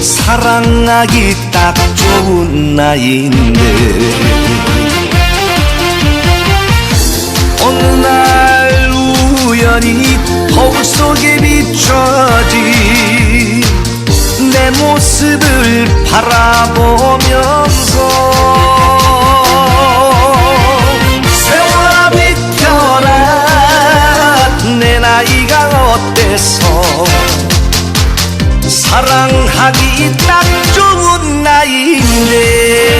사랑하기 딱 좋은 나이인데. 어느 날 우연히 거울 속에 비춰진 내 모습을 바라보면서 세월아 비켜라. 내 나이가 어때서 사랑하기 딱 좋은 나이인데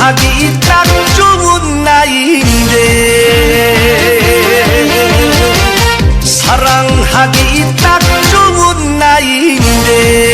하기 딱 좋은 나이인데. 사랑하기 딱 좋은 나이인데.